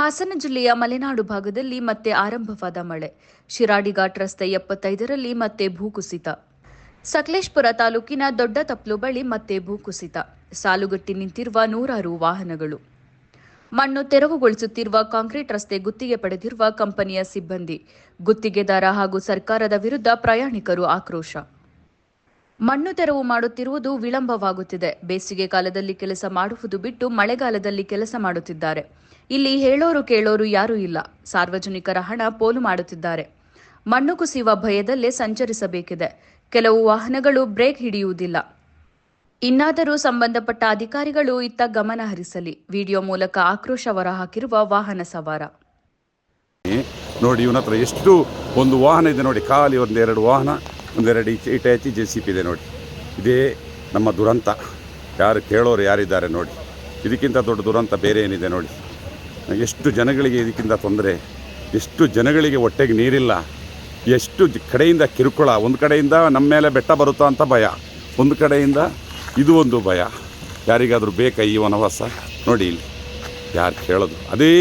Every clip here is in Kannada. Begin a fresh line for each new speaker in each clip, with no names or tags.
ಹಾಸನ ಜಿಲ್ಲೆಯ ಮಲೆನಾಡು ಭಾಗದಲ್ಲಿ ಮತ್ತೆ ಆರಂಭವಾದ ಮಳೆ. ಶಿರಾಡಿ ಘಾಟ್ ರಸ್ತೆ ಎಪ್ಪತ್ತೈದರಲ್ಲಿ ಮತ್ತೆ ಭೂಕುಸಿತ. ಸಕಲೇಶ್ಪುರ ತಾಲೂಕಿನ ದೊಡ್ಡ ತಪ್ಲು ಬಳಿ ಮತ್ತೆ ಭೂಕುಸಿತ. ಸಾಲುಗಟ್ಟಿ ನಿಂತಿರುವ ನೂರಾರು ವಾಹನಗಳು. ಮಣ್ಣು ತೆರವುಗೊಳಿಸುತ್ತಿರುವ ಕಾಂಕ್ರೀಟ್ ರಸ್ತೆ ಗುತ್ತಿಗೆ ಪಡೆದಿರುವ ಕಂಪನಿಯ ಸಿಬ್ಬಂದಿ. ಗುತ್ತಿಗೆದಾರ ಹಾಗೂ ಸರ್ಕಾರದ ವಿರುದ್ಧ ಪ್ರಯಾಣಿಕರು ಆಕ್ರೋಶ. ಮಣ್ಣು ತೆರವು ಮಾಡುತ್ತಿರುವುದು ವಿಳಂಬವಾಗುತ್ತಿದೆ. ಬೇಸಿಗೆ ಕಾಲದಲ್ಲಿ ಕೆಲಸ ಮಾಡುವುದು ಬಿಟ್ಟು ಮಳೆಗಾಲದಲ್ಲಿ ಕೆಲಸ ಮಾಡುತ್ತಿದ್ದಾರೆ. ಇಲ್ಲಿ ಹೇಳೋರು ಕೇಳೋರು ಯಾರೂ ಇಲ್ಲ. ಸಾರ್ವಜನಿಕರ ಹಣ ಪೋಲು ಮಾಡುತ್ತಿದ್ದಾರೆ. ಮಣ್ಣು ಕುಸಿಯುವ ಭಯದಲ್ಲೇ ಸಂಚರಿಸಬೇಕಿದೆ. ಕೆಲವು ವಾಹನಗಳು ಬ್ರೇಕ್ ಹಿಡಿಯುವುದಿಲ್ಲ. ಇನ್ನಾದರೂ ಸಂಬಂಧಪಟ್ಟ ಅಧಿಕಾರಿಗಳು ಇತ್ತ ಗಮನ ಹರಿಸಲಿ. ವಿಡಿಯೋ ಮೂಲಕ ಆಕ್ರೋಶ ಹೊರಹಾಕಿರುವ ವಾಹನ ಸವಾರ.
ನೋಡಿ ಇವನ ಹತ್ರ ಎಷ್ಟು ಒಂದು ವಾಹನ ಇದೆ ನೋಡಿ. ಖಾಲಿ ಒಂದೆರಡು ವಾಹನ. ಒಂದೆರಡು ಈಚೆ ಹಚ್ಚಿ ಜೆ ಸಿ ಪಿ ಇದೆ ನೋಡಿ. ಇದೇ ನಮ್ಮ ದುರಂತ. ಯಾರು ಕೇಳೋರು ಯಾರಿದ್ದಾರೆ ನೋಡಿ. ಇದಕ್ಕಿಂತ ದೊಡ್ಡ ದುರಂತ ಬೇರೆ ಏನಿದೆ ನೋಡಿ. ಎಷ್ಟು ಜನಗಳಿಗೆ ಇದಕ್ಕಿಂತ ತೊಂದರೆ, ಎಷ್ಟು ಜನಗಳಿಗೆ ಹೊಟ್ಟೆಗೆ ನೀರಿಲ್ಲ, ಎಷ್ಟು ಕಡೆಯಿಂದ ಕಿರುಕುಳ, ಒಂದು ಕಡೆಯಿಂದ ನಮ್ಮ ಮೇಲೆ ಬೆಟ್ಟ ಬರುತ್ತಾ ಅಂತ ಭಯ. ಒಂದು ಕಡೆಯಿಂದ ಇದು ಒಂದು ಭಯ. ಯಾರಿಗಾದರೂ ಬೇಕಾ ಈ ವನವಾಸ? ನೋಡಿ ಇಲ್ಲಿ. ಯಾರು ಕೇಳೋದು? ಅದೇ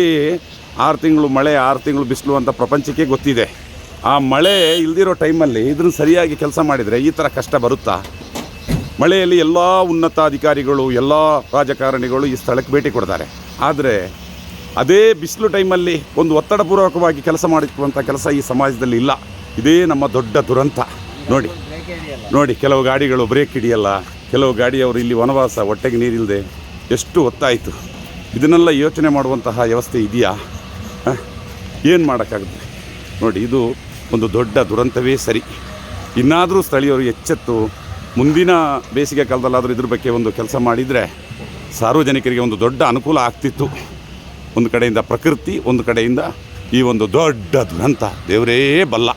ಆರು ತಿಂಗಳು ಮಳೆ, ಆರು ತಿಂಗಳು ಬಿಸಿಲು ಅಂತ ಪ್ರಪಂಚಕ್ಕೆ ಗೊತ್ತಿದೆ. ಆ ಮಳೆ ಇಲ್ದಿರೋ ಟೈಮಲ್ಲಿ ಇದನ್ನು ಸರಿಯಾಗಿ ಕೆಲಸ ಮಾಡಿದರೆ ಈ ಥರ ಕಷ್ಟ ಬರುತ್ತಾ? ಮಳೆಯಲ್ಲಿ ಎಲ್ಲ ಉನ್ನತ ಅಧಿಕಾರಿಗಳು ಎಲ್ಲ ರಾಜಕಾರಣಿಗಳು ಈ ಸ್ಥಳಕ್ಕೆ ಭೇಟಿ ಕೊಡ್ತಾರೆ. ಆದರೆ ಅದೇ ಬಿಸಿಲು ಟೈಮಲ್ಲಿ ಒಂದು ಒತ್ತಡಪೂರ್ವಕವಾಗಿ ಕೆಲಸ ಮಾಡಿರುವಂಥ ಕೆಲಸ ಈ ಸಮಾಜದಲ್ಲಿ ಇಲ್ಲ. ಇದೇ ನಮ್ಮ ದೊಡ್ಡ ದುರಂತ. ನೋಡಿ ನೋಡಿ, ಕೆಲವು ಗಾಡಿಗಳು ಬ್ರೇಕ್ ಹಿಡಿಯಲ್ಲ, ಕೆಲವು ಗಾಡಿಯವರು ಇಲ್ಲಿ ವನವಾಸ, ಹೊಟ್ಟೆಗೆ ನೀರಿಲ್ಲದೆ ಎಷ್ಟು ಒತ್ತಾಯಿತು ಇದನ್ನೆಲ್ಲ ಯೋಚನೆ ಮಾಡುವಂತಹ ವ್ಯವಸ್ಥೆ ಇದೆಯಾ? ಏನು ಮಾಡೋಕ್ಕಾಗುತ್ತೆ? ನೋಡಿ, ಇದು ಒಂದು ದೊಡ್ಡ ದುರಂತವೇ ಸರಿ. ಇನ್ನಾದರೂ ಸ್ಥಳೀಯರು ಎಚ್ಚೆತ್ತು ಮುಂದಿನ ಬೇಸಿಗೆ ಕಾಲದಲ್ಲಾದರೂ ಇದ್ರ ಬಗ್ಗೆ ಒಂದು ಕೆಲಸ ಮಾಡಿದರೆ ಸಾರ್ವಜನಿಕರಿಗೆ ಒಂದು ದೊಡ್ಡ ಅನುಕೂಲ ಆಗ್ತಿತ್ತು. ಒಂದು ಕಡೆಯಿಂದ ಪ್ರಕೃತಿ, ಒಂದು ಕಡೆಯಿಂದ ಈ ಒಂದು ದೊಡ್ಡ ದುರಂತ. ದೇವರೇ ಬಲ್ಲ.